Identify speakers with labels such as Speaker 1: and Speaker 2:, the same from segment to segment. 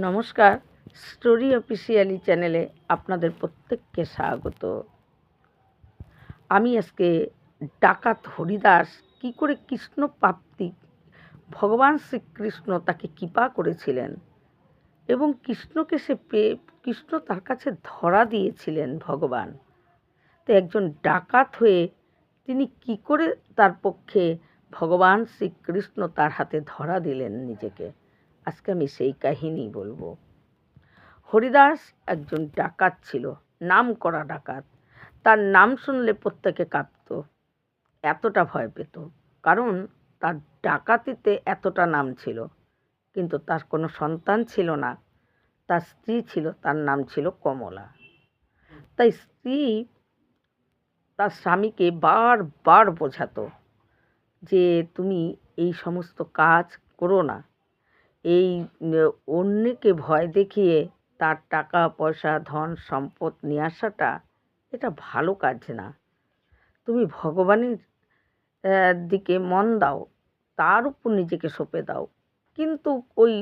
Speaker 1: নমস্কার, story officially চ্যানেলে আপনাদের প্রত্যেককে স্বাগত। আমি আজকে ডাকাত হরিদাস কি করে কৃষ্ণ প্রাপ্তি ভগবান শ্রীকৃষ্ণ তাকে কৃপা করেছিলেন এবং কৃষ্ণকে সে পেয়ে, কৃষ্ণ তার কাছে ধরা দিয়েছিলেন ভগবান। তো একজন ডাকাত হয়ে তিনি কি করে তার পক্ষে ভগবান শ্রীকৃষ্ণ তার হাতে ধরা দিলেন নিজেকে? আজকে আমি সেই কাহিনী বলব। হরিদাস একজন ডাকাত ছিল, নাম করা ডাকাত। তার নাম শুনলে প্রত্যেকে কাঁপত, এতটা ভয় পেত। কারণ তার ডাকাতিতে এতটা নাম ছিল, কিন্তু তার কোনো সন্তান ছিল না। তার স্ত্রী ছিল, তার নাম ছিল কমলা। তাই স্ত্রী তার স্বামীকে বারবার বোঝাতো যে, তুমি এই সমস্ত কাজ করো না এই অন্যকে ভয় দেখিয়ে তার টাকা, পয়সা, ধন, সম্পদ নিয়ে আসাটা এটা ভালো কাজ না। তুমি ভগবানের দিকে মন দাও, তার উপর নিজেকে সঁপে দাও। কিন্তু ওই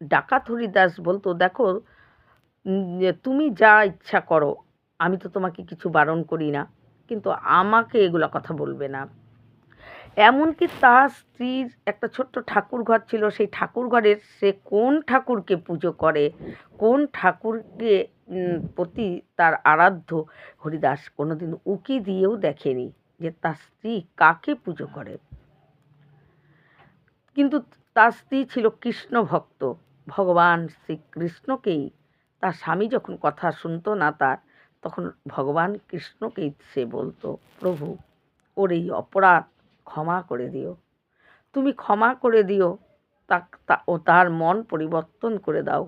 Speaker 1: ডাকাত হরিদাস বলতো, দেখো তুমি যা ইচ্ছা করো, আমি তো তোমাকে কিছু বারণ করি না। কিন্তু আমাকে এগুলো কথা বলবে না। এমনকি তার স্ত্রীর একটা ছোট্ট ঠাকুর ঘর ছিল, সেই ঠাকুর ঘরের সে কোন ঠাকুরকে পুজো করে, কোন ঠাকুরকে প্রতি তার আরাধ্য হরিদাস কোনোদিন উকি দিয়েও দেখেনি যে তার স্ত্রী কাকে পুজো করে। কিন্তু তার স্ত্রী ছিল কৃষ্ণ ভক্ত, ভগবান শ্রীকৃষ্ণকেই। তার স্বামী যখন কথা শুনতো না তার, তখন ভগবান কৃষ্ণকেই সে বলতো, প্রভু, ওর এই অপরাধ ক্ষমা করে দিও। তুমি ক্ষমা করে দিও, তা ও তার মন পরিবর্তন করে দাও।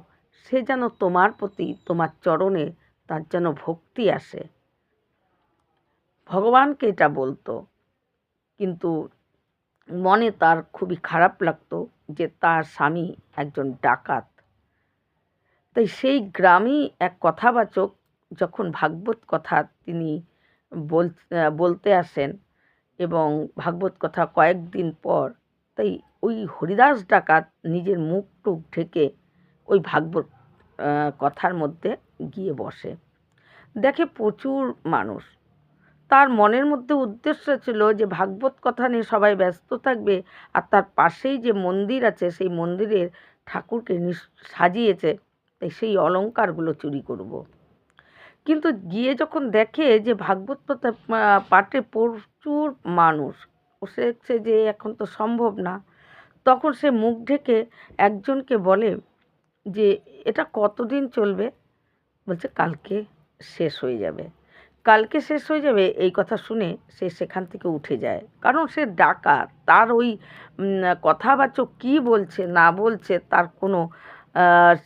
Speaker 1: সে যেন তোমার প্রতি, তোমার চরণে তার যেন ভক্তি আসে। ভগবানকে এটা বলতো, কিন্তু মনে তার খুবই খারাপ লাগতো যে তার স্বামী একজন ডাকাত। তাই সেই গ্রামেই এক কথাবাচক যখন ভাগবত কথা তিনি বলতে আসেন এবং ভাগবত কথা কয়েকদিন পর, তাই ওই হরিদাস ডাকাত নিজের মুখ টুক ঢেকে ওই ভাগবত কথার মধ্যে গিয়ে বসে দেখে প্রচুর মানুষ তার মনের মধ্যে উদ্দেশ্য ছিল যে ভাগবত কথা নিয়ে সবাই ব্যস্ত থাকবে আর তার পাশেই যে মন্দির আছে, সেই মন্দিরের ঠাকুরকে সাজিয়েছে, তাই সেই অলঙ্কারগুলো চুরি করব। কিন্তু গিয়ে যখন দেখে যে ভাগবত পাঠে প্রচুর মানুষ, সে দেখছে যে এখন তো সম্ভব না, তখন সে মুখ ঢেকে একজনকে বলে যে, এটা কতদিন চলবে? বলছে, কালকে শেষ হয়ে যাবে। কালকে শেষ হয়ে যাবে, এই কথা শুনে সে সেখান থেকে উঠে যায়। কারণ সে ডাকাত, তার ওই কথাবাচক কী বলছে, না বলছে, তার কোনো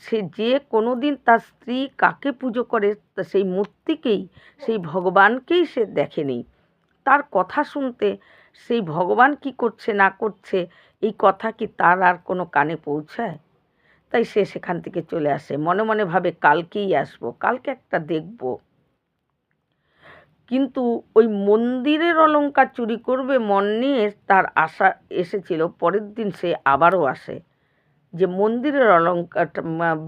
Speaker 1: সে যে কোনো দিন তার স্ত্রী কাকে পুজো করে সেই মূর্তিকেই, সেই ভগবানকেই সে দেখেনি। তার কথা শুনতে সেই ভগবান কি করছে, না করছে, এই কথা কি তার আর কোনো কানে পৌঁছায়? তাই সে সেখান থেকে চলে আসে। মনে মনে ভাবে, কালকেই আসব, কালকে একটা দেখব। কিন্তু ওই মন্দিরের অলঙ্কার চুরি করবে মন নিয়ে তার আশা এসেছিল, পরের দিন সে আবারও আসে। যে মন্দিরের অলঙ্কার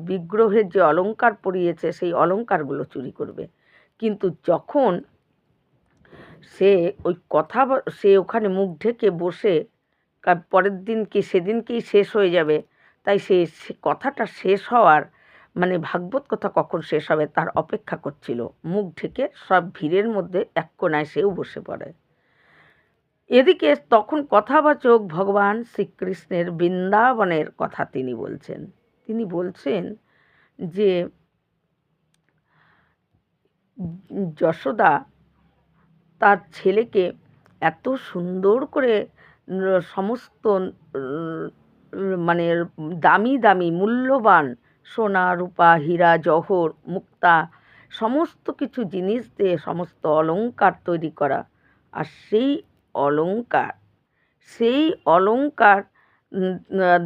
Speaker 1: বিগ্রহের যে অলঙ্কার পরিয়েছে, সেই অলঙ্কারগুলো চুরি করবে। কিন্তু যখন সে ওই কথা সে ওখানে মুখ ঢেকে বসে পরের দিন কি, সেদিনকেই শেষ হয়ে যাবে। তাই সে কথাটা শেষ হওয়ার মানে ভাগবত কথা কখন শেষ হবে, তার অপেক্ষা করছিল। মুখ ঢেকে সব ভিড়ের মধ্যে এক কোনায় সেও বসে পড়ে। এদিকে তখন কথাবাচক ভগবান শ্রীকৃষ্ণের বৃন্দাবনের কথা তিনি বলছেন। তিনি বলছেন যে, যশোদা তার ছেলেকে এত সুন্দর করে সমস্ত মানে দামি দামি মূল্যবান সোনা, রূপা, হীরা, জহর, মুক্তা সমস্ত কিছু জিনিস দিয়ে সমস্ত অলঙ্কার তৈরি করা। আর সেই অলঙ্কার সেই অলঙ্কার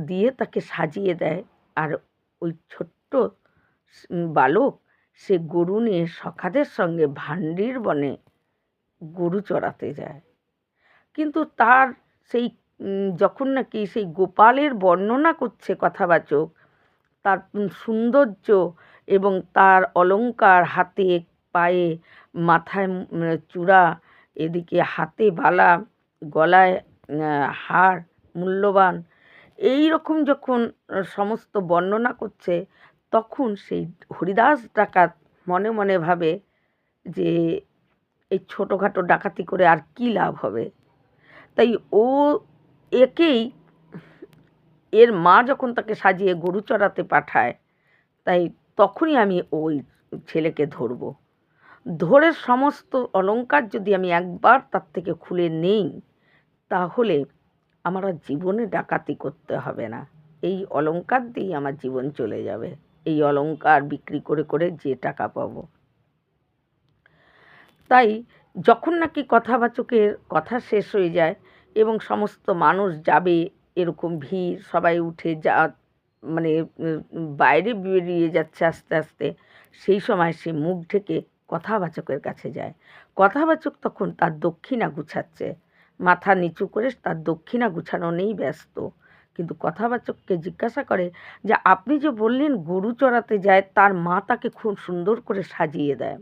Speaker 1: দিয়ে তাকে সাজিয়ে দেয়। আর ওই ছোট্ট বালক সে গরু নিয়ে সখাদের সঙ্গে ভান্ডির বনে গরু চড়াতে যায়। কিন্তু তার সেই যখন নাকি সেই গোপালের বর্ণনা করছে কথাবাচক, তার সৌন্দর্য এবং তার অলঙ্কার হাতে, পায়ে, মাথায় চূড়া এদিকে হাতে বালা, গলায় হার, মূল্যবান। এই রকম যখন সমস্ত বর্ণনা করছে, তখন সেই হরিদাস ডাকাত মনে মনে ভাবে যে, এই ছোটোখাটো ডাকাতি করে আর কী লাভ হবে? তাই ও একেই, এর মা যখন তাকে সাজিয়ে গরু চড়াতে পাঠায়, তাই তখনই আমি ওই ছেলেকে ধরবো। ধরে সমস্ত অলংকার যদি আমি একবার তার থেকে খুলে নেই, তাহলে আমার আর জীবনে ডাকাতি করতে হবে না। এই অলংকার দিয়েই আমার জীবন চলে যাবে। এই অলংকার বিক্রি করে করে যে টাকা পাবো। তাই যখন নাকি কথাবাচকের কথা শেষ হয়ে যায় এবং সমস্ত মানুষ যাবে, এরকম ভিড়, সবাই উঠে যা মানে বাইরে বেরিয়ে যাচ্ছে আস্তে আস্তে, সেই সময় সে মুখ ঢেকে কথাবাচকের কাছে যায়। কথাবাচক তখন তার দক্ষিণা গুছাচ্ছে। মাথা নিচু করে তার দক্ষিণা গুছানো নেই ব্যস্ত। কিন্তু কথাবাচককে জিজ্ঞাসা করে যে, আপনি যে বললেন গরু চড়াতে যায়, তার মা তাকে খুব সুন্দর করে সাজিয়ে দেয়।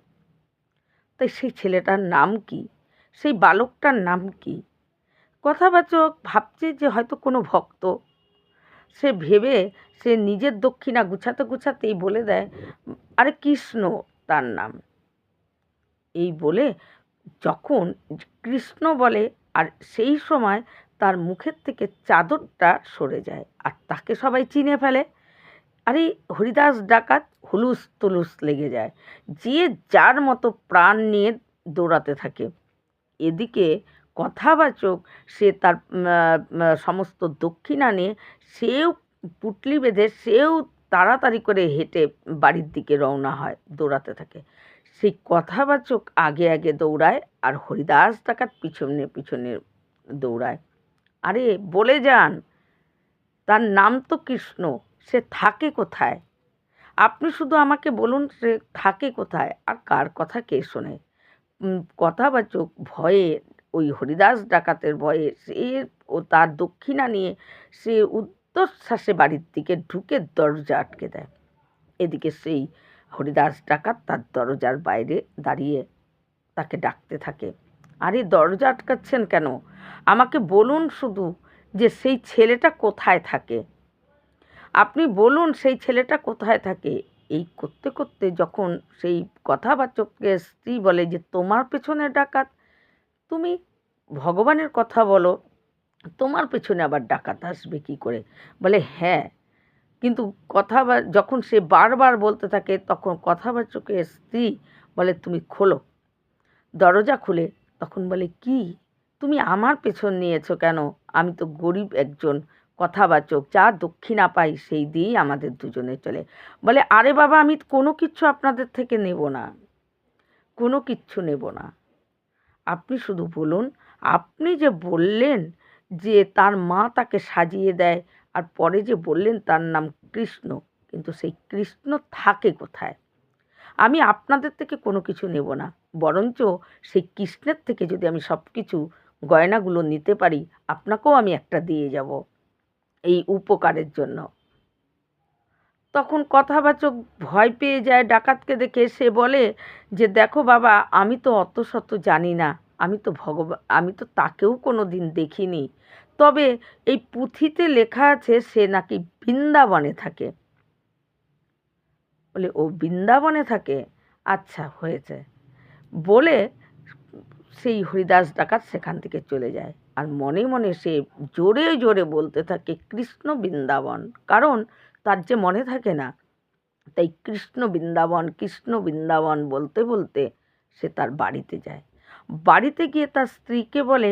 Speaker 1: তাই সেই ছেলেটার নাম কি? সেই বালকটার নাম কি? কথাবাচক ভাবছে যে, হয়তো কোনো ভক্ত। সে ভেবে সে নিজের দক্ষিণা গুছাতে গুছাতেই বলে দেয়, আরে কৃষ্ণ তার নাম। এই বলে যখন কৃষ্ণ বলে, আর সেই সময় তার মুখের থেকে চাদরটা সরে যায়, আর তাকে সবাই চিনে ফেলে। আরে, হরিদাস ডাকাত হুলুস তুলুস লেগে যায়, যে যার মতো প্রাণ নিয়ে দৌড়াতে থাকে। এদিকে কথাবাচক সে তার সমস্ত দক্ষিণা নিয়ে সেও পুটলি বেঁধে, সেও তাড়াতাড়ি করে হেঁটে বাড়ির দিকে রওনা হয়, দৌড়াতে থাকে। সেই কথাবাচক আগে আগে দৌড়ায় আর হরিদাস ডাকাত পিছনে পিছনে দৌড়ায়। আরে বলে যান, তার নাম তো কৃষ্ণ, সে থাকে কোথায়? আপনি শুধু আমাকে বলুন সে থাকে কোথায় আর কার কথা কে শোনে। কথাবাচক ভয়ে ওই হরিদাস ডাকাতের ভয়ে সে ও তার দক্ষিণা নিয়ে সে উদ্ধশ্বাসে বাড়ির দিকে ঢুকে দরজা আটকে দেয়। এদিকে সেই হরিদাস ডাকাত তার দরজার বাইরে দাঁড়িয়ে তাকে ডাকতে থাকে। আরে, দরজা আটকাচ্ছেন কেন? আমাকে বলুন শুধু যে সেই ছেলেটা কোথায় থাকে। আপনি বলুন সেই ছেলেটা কোথায় থাকে। এই করতে করতে যখন সেই কথাবাচকের স্ত্রী বলে যে, তোমার পেছনে ডাকাত? তুমি ভগবানের কথা বলো। তোমার পেছনে আবার ডাকাত আসবে কী করে? বলে হ্যাঁ কিন্তু কথা যখন সে বারবার বলতে থাকে, তখন কথাবাচকের স্ত্রী বলে, তুমি খোলো। দরজা খুলে, তখন বলে, কি? তুমি আমার পেছন নিয়েছো কেন? আমি তো গরিব একজন। কথাবাচক যা দক্ষিণা পাই, সেই দিয়েই আমাদের দুজনে চলে। বলে, আরে বাবা, আমি কোনো কিছু আপনাদের থেকে নেব না। কোনো কিচ্ছু নেব না। আপনি শুধু বলুন, আপনি যে বললেন যে তার মা তাকে সাজিয়ে দেয় আর পরে যে বললেন তার নাম কৃষ্ণ, কিন্তু সেই কৃষ্ণ থাকে কোথায়? আমি আপনাদের থেকে কোনো কিছু নেব না, বরঞ্চ সেই কৃষ্ণের থেকে যদি আমি সব কিছু গয়নাগুলো নিতে পারি, আপনাকেও আমি একটা দিয়ে যাব এই উপকারের জন্য। তখন কথাবাচক ভয় পেয়ে যায় ডাকাতকে দেখে। সে বলে যে, দেখো বাবা, আমি তো অত শত জানি না, আমি তো ভগবান আমি তো তাকেও কোনো দিন দেখিনি। তবে এই পুঁথিতে লেখা আছে সে নাকি বৃন্দাবনে থাকে। বলে, ও বৃন্দাবনে থাকে? আচ্ছা হয়েছে। বলে সেই হরিদাস ডাকাত সেখান থেকে চলে যায়। আর মনে মনে সে জোরে জোরে বলতে থাকে, কৃষ্ণ বৃন্দাবন। কারণ তার যে মনে থাকে না, তাই কৃষ্ণ বৃন্দাবন কৃষ্ণ বৃন্দাবন বলতে বলতে সে তার বাড়িতে যায়। বাড়িতে গিয়ে তার স্ত্রীকে বলে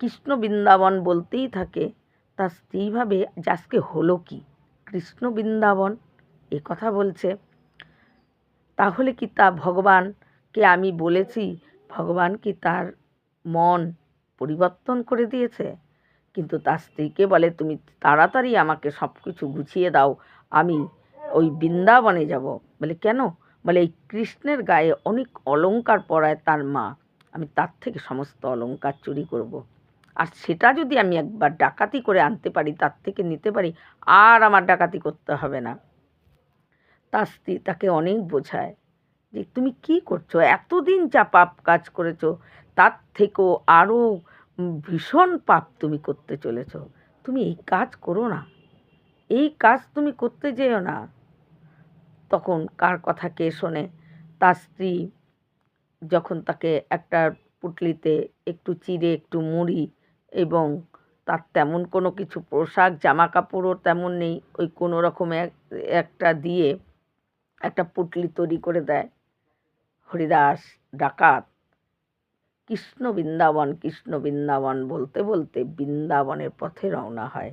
Speaker 1: কৃষ্ণ বৃন্দাবন বলতেই থাকে তার স্ত্রী ভাবে যে আজকে হলো কি? কৃষ্ণ বৃন্দাবন, এ কথা বলছে। তাহলে কি তা ভগবানকে আমি বলেছি? ভগবান কি তার মন পরিবর্তন করে দিয়েছে? কিন্তু তার স্ত্রীকে বলে, তুমি তাড়াতাড়ি আমাকে সব কিছু গুছিয়ে দাও, আমি ওই বৃন্দাবনে যাব। বলে, কেন? বলে, এই কৃষ্ণের গায়ে অনেক অলংকার পরায় তার মা। আমি তার থেকে সমস্ত অলংকার চুরি করব। আর সেটা যদি আমি একবার ডাকাতি করে আনতে পারি, তার থেকে নিতে পারি, আর আমার ডাকাতি করতে হবে না। তার স্ত্রী তাকে অনেক বোঝায় যে, তুমি কি করছ? এতদিন যা পাপ কাজ করেছ, তার থেকেও আরও ভীষণ পাপ তুমি করতে চলেছ। তুমি এই কাজ করো না। এই কাজ তুমি করতে যেও না। তখন কার কথা কে শোনে? তার স্ত্রী যখন তাকে একটা পুটলিতে একটু চিড়ে, একটু মুড়ি এবং তার তেমন কোনো কিছু পোশাক জামা কাপড়ও তেমন নেই, ওই কোনো রকম এক, একটা দিয়ে একটা পুটলি তৈরি করে দেয়। হরিদাস ডাকাত, কৃষ্ণ বৃন্দাবন কৃষ্ণ বৃন্দাবন বলতে বলতে বৃন্দাবনের পথে রওনা হয়।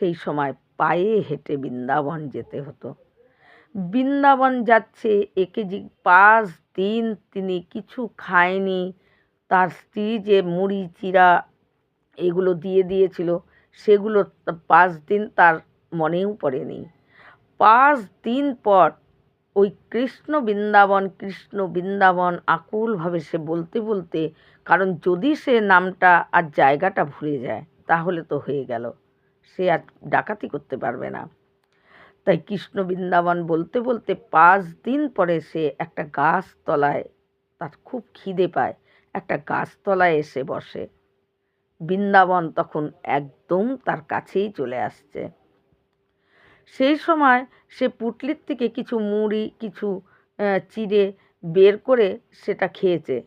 Speaker 1: সেই সময় পায়ে হেঁটে বৃন্দাবন যেতে হতো। বৃন্দাবন যাচ্ছে, একে যে পাঁচ দিন তিনি কিছু খায়নি, তার স্ত্রী যে মুড়ি চিরা এগুলো দিয়ে দিয়েছিল, সেগুলো পাঁচ দিন তার মনেও পড়েনি। পাঁচ দিন পর ওই কৃষ্ণ বৃন্দাবন কৃষ্ণ বৃন্দাবন আকুলভাবে সে বলতে বলতে, কারণ যদি সে নামটা আর জায়গাটা ভুলে যায়, তাহলে তো হয়ে গেল। সে আর ডাকাতি করতে পারবে না। তাই কৃষ্ণ বৃন্দাবন বলতে বলতে পাঁচ দিন পরে সে একটা গাছতলায় তার খুব খিদে পায়, একটা গাছতলায় এসে বসে। বৃন্দাবন তখন একদম তার কাছেই চলে আসছে। সেই সময় সে পুটলির থেকে কিছু মুড়ি, কিছু চিড়ে বের করে সেটা খেয়েছে।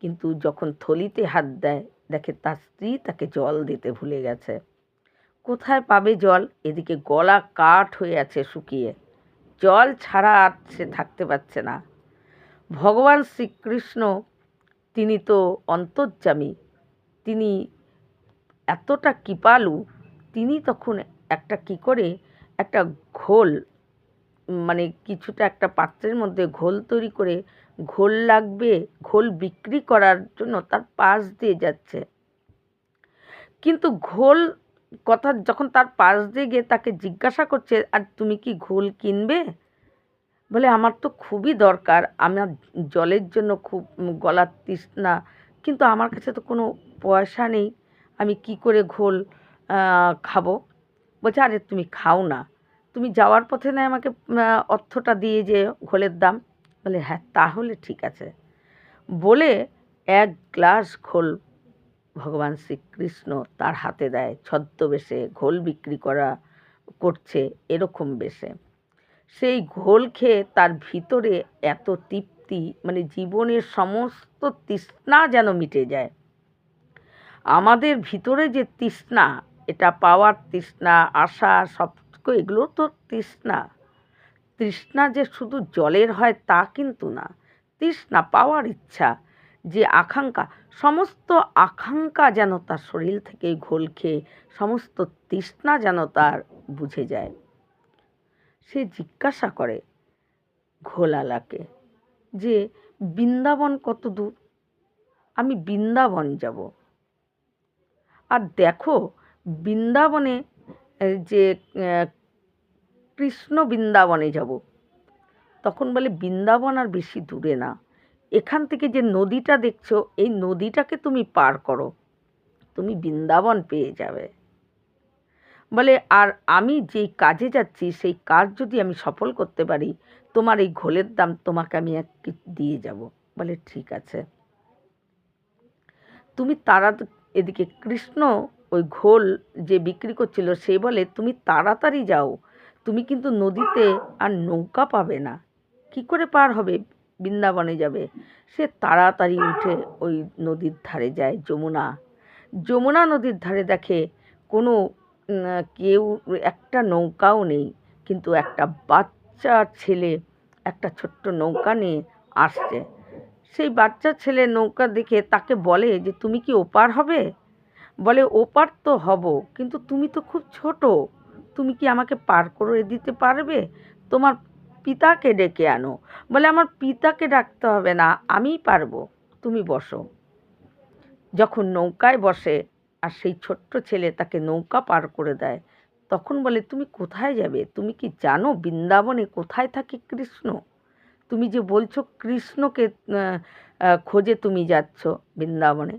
Speaker 1: কিন্তু যখন থলিতে হাত দেয়, দেখে তার স্ত্রী তাকে জল দিতে ভুলে গেছে। কোথায় পাবে জল? এদিকে গলা কাঠ হয়ে আছে শুকিয়ে। জল ছাড়া আর সে থাকতে পারছে না। ভগবান শ্রীকৃষ্ণ, তিনি তো অন্তর্যামী, তিনি এতটা কৃপালু, তিনি তখন একটা কি করে, একটা ঘোল মানে কিছুটা একটা পাত্রের মধ্যে ঘোল তৈরি করে, ঘোল লাগবে, ঘোল বিক্রি করার জন্য তার পাশ দিয়ে যাচ্ছে। কিন্তু ঘোল কথা যখন তার পাশ দিয়ে গিয়ে তাকে জিজ্ঞাসা করছে, আর তুমি কি ঘোল কিনবে? বলে, আমার তো খুবই দরকার। আমার জলের জন্য খুব গলার তৃষ্ণা। কিন্তু আমার কাছে তো কোনো পয়সা নেই। আমি কি করে ঘোল খাব? বলছে, আরে, তুমি খাও না। তুমি যাওয়ার পথে না আমাকে অর্থটা দিয়ে যে ঘোলের দাম? বলে হ্যাঁ তাহলে ঠিক আছে। বলে, এক গ্লাস ঘোল ভগবান শ্রীকৃষ্ণ তার হাতে দেয়, ছদ্মবেশে ঘোল বিক্রি করা করছে এরকম বেশে। সেই ঘোল খেয়ে তার ভিতরে এত তৃপ্তি মানে জীবনের সমস্ত তৃষ্ণা যেন মিটে যায়। আমাদের ভিতরে যে তৃষ্ণা, এটা পাওয়ার তৃষ্ণা, আশা, সব এগুলো তো তৃষ্ণা। তৃষ্ণা যে শুধু জলের হয় তা কিন্তু না, তৃষ্ণা পাওয়ার ইচ্ছা। যে আকাঙ্ক্ষা, সমস্ত আকাঙ্ক্ষা যেন তার শরীর থেকে ঘোল খেয়ে, সমস্ত তৃষ্ণা যেন তার বুঝে যায়। সে জিজ্ঞাসা করে ঘোলালাকে যে, বৃন্দাবন কত দূর? আমি বৃন্দাবন যাব। আর দেখো, বৃন্দাবনে যে কৃষ্ণ বৃন্দাবনে যাব। তখন বলে, বৃন্দাবন আর বেশি দূরে না। এখান থেকে যে নদীটা দেখছ, এই নদীটাকে তুমি পার করো। তুমি বৃন্দাবন পেয়ে যাবে। বলে, আর আমি যেই কাজে যাচ্ছি, সেই কাজ যদি আমি সফল করতে পারি, তোমার এই ঘোলের দাম তোমাকে আমি এক দিয়ে যাব। বলে, ঠিক আছে। তুমি তারা এদিকে কৃষ্ণ ওই ঘোল যে বিক্রি করছিল, সে বলে, তুমি তাড়াতাড়ি যাও। তুমি কিন্তু নদীতে আর নৌকা পাবে না। কি করে পার হবে? বৃন্দাবনে যাবে। সে তাড়াতাড়ি উঠে ওই নদীর ধারে যায়, যমুনা। যমুনা নদীর ধারে দেখে কোনো কেউ একটা নৌকাও নেই। কিন্তু একটা বাচ্চা ছেলে, একটা ছোট্ট নৌকা নিয়ে আসছে। সেই বাচ্চা ছেলে নৌকা দেখে তাকে বলে যে, তুমি কি ওপার হবে? বলে, ওপার তো হব, কিন্তু তুমি তো খুব ছোট। তুমি কি আমাকে পার করে দিতে পারবে? তোমার পিতাকে ডেকে আনো। বলে, আমার পিতাকে ডাকতে হবে না, আমিই পারব। তুমি বসো। যখন নৌকায় বসে আর সেই ছোট্ট ছেলে তাকে নৌকা পার করে দেয়, তখন বলে, তুমি কোথায় যাবে? তুমি কি জানো বৃন্দাবনে কোথায় থাকে কৃষ্ণ? তুমি যে বলছো কৃষ্ণকে খোঁজে তুমি যাচ্ছ বৃন্দাবনে।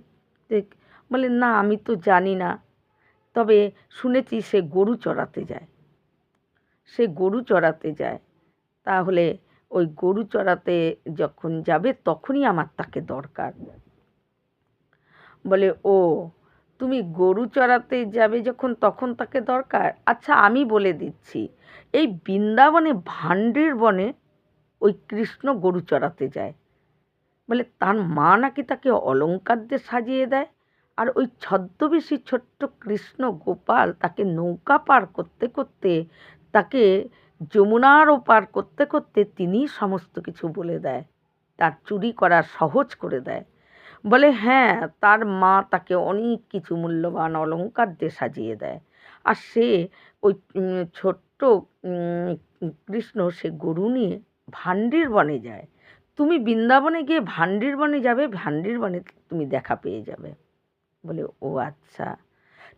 Speaker 1: বলে, না, আমি তো জানি না। তবে শুনেছি সে গরু চড়াতে যায়। সে গরু চড়াতে যায়। তাহলে ওই গরু চড়াতে যখন যাবে তখনই আমার তাকে দরকার। বলে, ও, তুমি গরু চড়াতে যাবে যখন তখন তাকে দরকার? আচ্ছা আমি বলে দিচ্ছি, এই বৃন্দাবনে, ভাণ্ডের বনে ওই কৃষ্ণ গরু চড়াতে যায়। বলে, তার মা নাকি তাকে অলঙ্কার দিয়ে সাজিয়ে দেয় আর ওই ছদ্মবেশী ছোট্ট কৃষ্ণ গোপাল তাকে নৌকা পার করতে করতে তাকে যমুনার ওপার করতে করতে তিনি সমস্ত কিছু বলে দেয়। তার চুরি করা সহজ করে দেয়। বলে হ্যাঁ তার মা তাকে অনেক কিছু মূল্যবান অলঙ্কার দিয়ে সাজিয়ে দেয়। আর সে ওই ছোট্ট কৃষ্ণ, সে গরু নিয়ে ভান্ডির বনে যায়। তুমি বৃন্দাবনে গিয়ে ভান্ডির বনে যাবে, ভান্ডির বনে তুমি দেখা পেয়ে যাবে। বলে, ও আচ্ছা।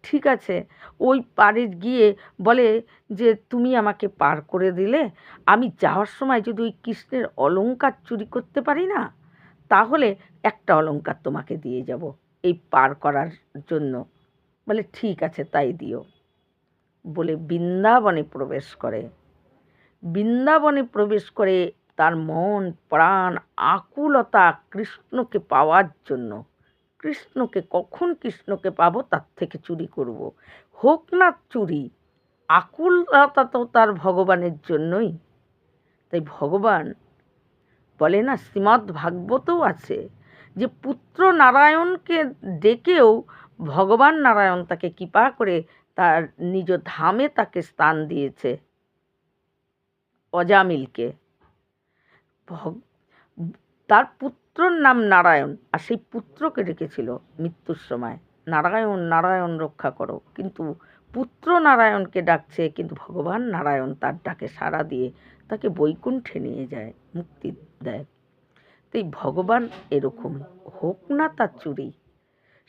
Speaker 1: ঠিক আছে। ওই পারে গিয়ে বলে যে, তুমি আমাকে পার করে দিলে। আমি যাওয়ার সময় যদি ওই কৃষ্ণের অলংকার চুরি করতে পারি না, তাহলে একটা অলংকার তোমাকে দিয়ে যাব এই পার করার জন্য। বলে, ঠিক আছে, তাই দিও। বলে বৃন্দাবনে প্রবেশ করে। বৃন্দাবনে প্রবেশ করে তার মন, প্রাণ, আকুলতা কৃষ্ণকে পাওয়ার জন্য কৃষ্ণকে, কখন কৃষ্ণকে পাবো তার থেকে চুরি করব। হোক না চুরি, আকুলতা তো তার ভগবানের জন্যই তাই ভগবান বলে না শ্রীমদ্ ভাগবতও আছে যে পুত্র নারায়ণকে ডেকেও ভগবান নারায়ণ তাকে কৃপা করে তার নিজ ধামে তাকে স্থান দিয়েছে অজামিলকে তার পুত্রর নাম নারায়ণ, আর সেই পুত্রকে রেখেছিল মৃত্যুর সময়। নারায়ণ নারায়ণ রক্ষা করো। কিন্তু পুত্র নারায়ণকে ডাকছে, কিন্তু ভগবান নারায়ণ তার ডাকে সাড়া দিয়ে তাকে বৈকুণ্ঠে নিয়ে যায়, মুক্তি দেয়। তাই ভগবান এরকম হোক না তার চুরি।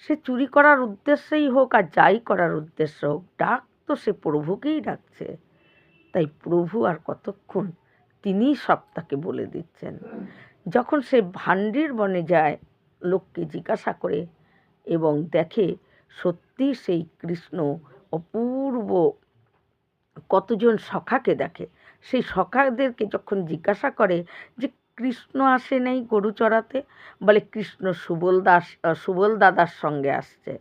Speaker 1: সে চুরি করার উদ্দেশ্যেই হোক আর যাই করার উদ্দেশ্য হোক, ডাক তো সে প্রভুকেই ডাকছে। তাই প্রভু আর কতক্ষণ তিনিই সব তাকে বলে দিচ্ছেন। যখন সে ভান্ডির বনে যায়, লোককে জিজ্ঞাসা করে এবং দেখে সত্যি সেই কৃষ্ণ অপূর্ব কতজন সখাকে দেখে। সেই সখাদেরকে যখন জিজ্ঞাসা করে যে, কৃষ্ণ আসে নাই গরু চড়াতে? বলে, কৃষ্ণ সুবল দাস, সুবল দাদার সঙ্গে আসছে।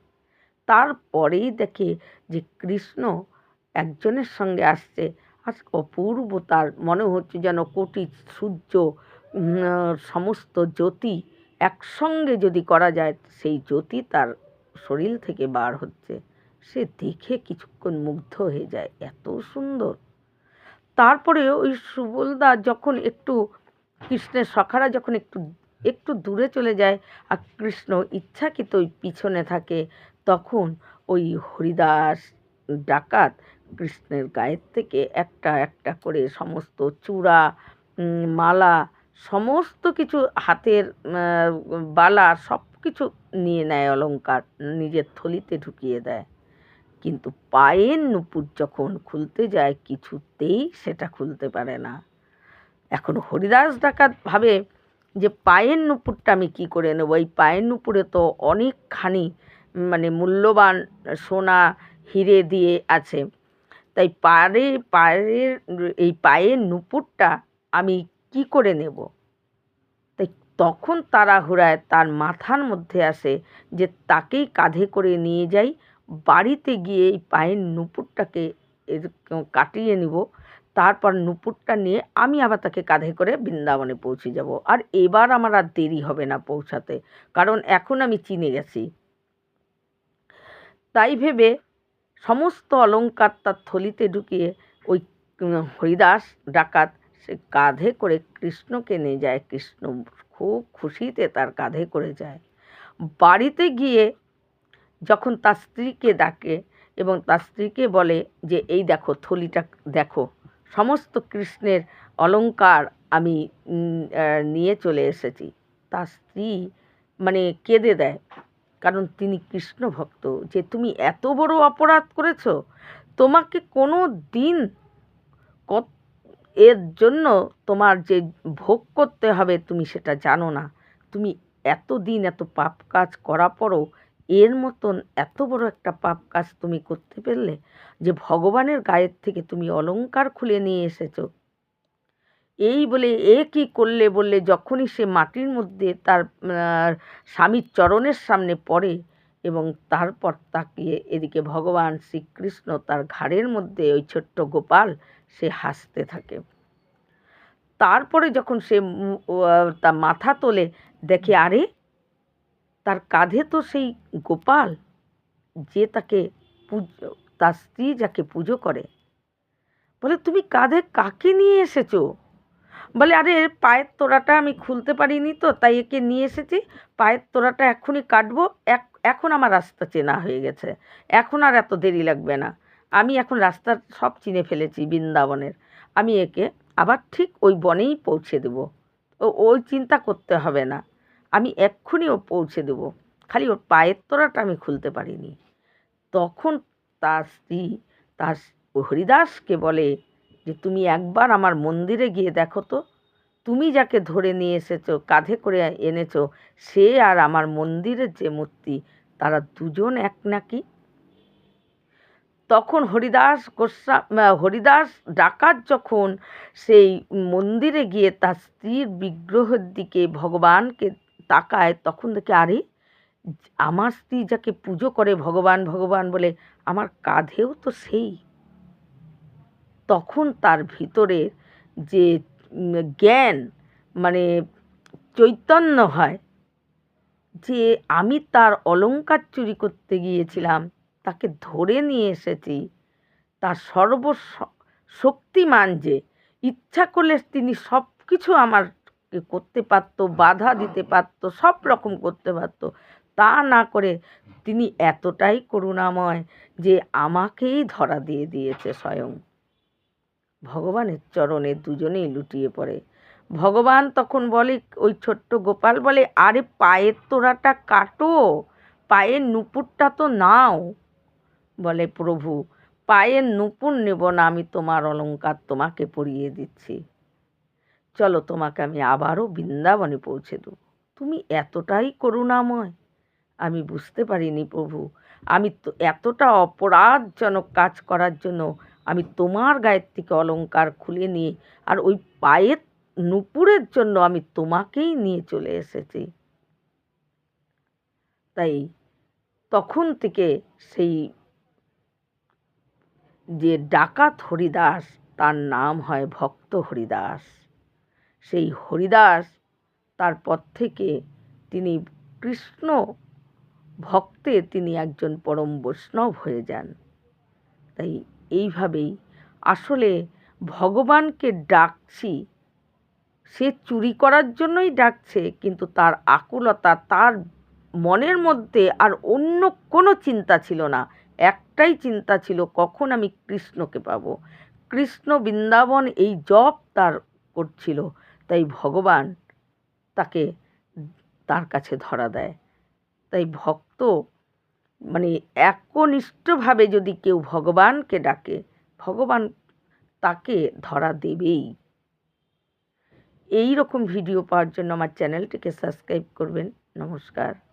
Speaker 1: তারপরেই দেখে যে, কৃষ্ণ একজনের সঙ্গে আসছে। আর অপূর্ব তার মনে হচ্ছে যেন কোটি সূর্য সমস্ত জ্যোতি একসঙ্গে যদি করা যায়, সেই জ্যোতি তার শরীর থেকে বার হচ্ছে। সে দেখে কিছুক্ষণ মুগ্ধ হয়ে যায়, এত সুন্দর। তারপরে ওই সুবলদা যখন একটু, কৃষ্ণের সখারা যখন একটু একটু দূরে চলে যায় আর কৃষ্ণ ইচ্ছাকৃত ওই পিছনে থাকে, তখন ওই হরিদাস ডাকাত কৃষ্ণের গায়ের থেকে একটা একটা করে সমস্ত চূড়া মালা সমস্ত কিছু হাতের বালা সব কিছু নিয়ে নেয় অলংকার, নিজের থলিতে ঢুকিয়ে দেয়। কিন্তু পায়ের নুপুর যখন খুলতে যায়, কিছুতেই সেটা খুলতে পারে না। এখন হরিদাস ডাকাত ভাবে যে পায়ের নুপুরটা আমি কি করে নেব? এই পায়ের নুপুরে তো অনেকখানি মানে মূল্যবান সোনা, হিরে দিয়ে আছে। তাই পায়ে পায়ের, এই পায়ের নুপুরটা আমি কি করে নেব? তাই তখন তাড়াহুড়ায় তার মাথার মধ্যে আসে যে তাকেই কাঁধে করে নিয়ে যাই, বাড়িতে গিয়ে এই পায়ের নুপুরটাকে এরকম কাটিয়ে নিব। তারপর নুপুরটা নিয়ে আমি আবার তাকে কাঁধে করে বৃন্দাবনে পৌঁছে যাব। আর এবার আমার আর দেরি হবে না পৌঁছাতে, কারণ এখন আমি চিনে গেছি। তাই ভেবে সমস্ত অলঙ্কার তার থলিতে ঢুকিয়ে ওই হরিদাস ডাকাত সে কাঁধে করে কৃষ্ণকে নিয়ে যায়। কৃষ্ণ খুব খুশিতে তার কাঁধে করে যায়। বাড়িতে গিয়ে যখন তার স্ত্রীকে ডাকে এবং তার স্ত্রীকে বলে যে, এই দেখো, থলিটা দেখো, সমস্ত কৃষ্ণের অলঙ্কার আমি নিয়ে চলে এসেছি। তার স্ত্রী মানে কেঁদে দেয়, কারণ তিনি কৃষ্ণ ভক্ত যে, তুমি এত বড় অপরাধ করেছ, তোমাকে কোনো দিন এর জন্য তোমার যে ভোগ করতে হবে, তুমি সেটা জানো না। তুমি এত দিন এত পাপ কাজ করা পরও এর মতন এত বড় একটা পাপ কাজ তুমি করতে পারলে যে ভগবানের গায়ের থেকে তুমি অলংকার খুলে নিয়ে এসেছ। এই বলে এ কী করলে বললে যখনই সে মাটির মধ্যে তার স্বামীর চরণের সামনে পড়ে এবং তারপর তাকিয়ে এদিকে ভগবান শ্রীকৃষ্ণ তার ঘাড়ের মধ্যে ওই ছোট্ট গোপাল সে হাসতে থাকে। তারপরে যখন সে তার মাথা তোলে, দেখে, আরে, তার কাঁধে তো সেই গোপাল, যে তাকে পুজো, তার স্ত্রী যাকে পুজো করে। বলে, তুমি কাঁধে কাকে নিয়ে এসেছ? বলে, আরে, পায়ের তোড়াটা আমি খুলতে পারিনি তো, তাই একে নিয়ে এসেছি। পায়ের তোড়াটা এক্ষুনি কাটবো, এক, এখন আমার রাস্তা চেনা হয়ে গেছে। এখন আর এত দেরি লাগবে না। আমি এখন রাস্তার সব চিনে ফেলেছি বৃন্দাবনের। আমি একে আবার ঠিক ওই বনেই পৌঁছে দেবো। ওই চিন্তা করতে হবে না। আমি এক্ষুনি ও পৌঁছে দেবো। খালি ওর পায়ের তোড়াটা আমি খুলতে পারিনি। তখন তার স্ত্রী, তার হরিদাসকে বলে যে, তুমি একবার আমার মন্দিরে গিয়ে দেখো তো। তুমি যাকে ধরে নিয়ে এসেছ, কাঁধে করে এনেছো, সে আর আমার মন্দিরের যে মূর্তি, তারা দুজন এক নাকি? তখন হরিদাস গোস্বা হরিদাস ডাকাত যখন সেই মন্দিরে গিয়ে তার স্ত্রীর বিগ্রহের দিকে ভগবানকে তাকায়, তখন দেখে, আরে, আমার স্ত্রী যাকে পুজো করে ভগবান ভগবান বলে, আমার কাঁধেও তো সেই। তখন তার ভিতরে যে জ্ঞান মানে চৈতন্য হয়, যে, আমি তার অলঙ্কার চুরি করতে গিয়েছিলাম তাকে ধরে নিয়ে এসেছি। তার সর্ব শক্তিমান যে, ইচ্ছা করলে তিনি সব কিছু আমার করতে পারতো, বাধা দিতে পারতো সব রকম করতে পারতো। তা না করে তিনি এতটাই করুণাময় যে, আমাকেই ধরা দিয়ে দিয়েছে স্বয়ং। ভগবানের চরণে দুজনেই লুটিয়ে পড়ে। ভগবান তখন বলে, ওই ছোট্ট গোপাল বলে, আরে পায়ের তোড়াটা কাটো, পায়ের নুপুরটা তো নাও। বলে, প্রভু, পায়ের নুপুর নেব না আমি তোমার অলংকার তোমাকে পরিয়ে দিচ্ছি। চলো তোমাকে আমি আবারও বৃন্দাবনে পৌঁছে দেবো। তুমি এতটাই করুণাময়। আমি বুঝতে পারিনি প্রভু, আমি তো এতটা অপরাধজনক কাজ করার জন্য আমি তোমার গায়ের থেকে অলংকার খুলে নিয়ে আর ওই পায়ের নুপুরের জন্য আমি তোমাকেই নিয়ে চলে এসেছি। তাই তখন থেকে সেই যে ডাকাত হরিদাস, তার নাম হয় ভক্ত হরিদাস। সেই হরিদাস তার তারপর থেকে তিনি কৃষ্ণ ভক্তে তিনি একজন পরম বৈষ্ণব হয়ে যান। তাই এইভাবেই আসলে ভগবানকে ডাকছি, সে চুরি করার জন্যই ডাকছে, কিন্তু তার আকুলতা, তার মনের মধ্যে আর অন্য কোনো চিন্তা ছিল না। একটাই চিন্তা ছিল, কখন আমি কৃষ্ণকে পাব? কৃষ্ণ বৃন্দাবন এই জপ তার করছিল, তাই ভগবান তাকে তার কাছে ধরা দেয়। তাই ভক্ত মানে একনিষ্ঠভাবে যদি কেউ ভগবানকে ডাকে, ভগবান তাকে ধরা দেবেই। এই রকম ভিডিও পাওয়ার জন্য আমার চ্যানেলটিকে সাবস্ক্রাইব করবেন। নমস্কার।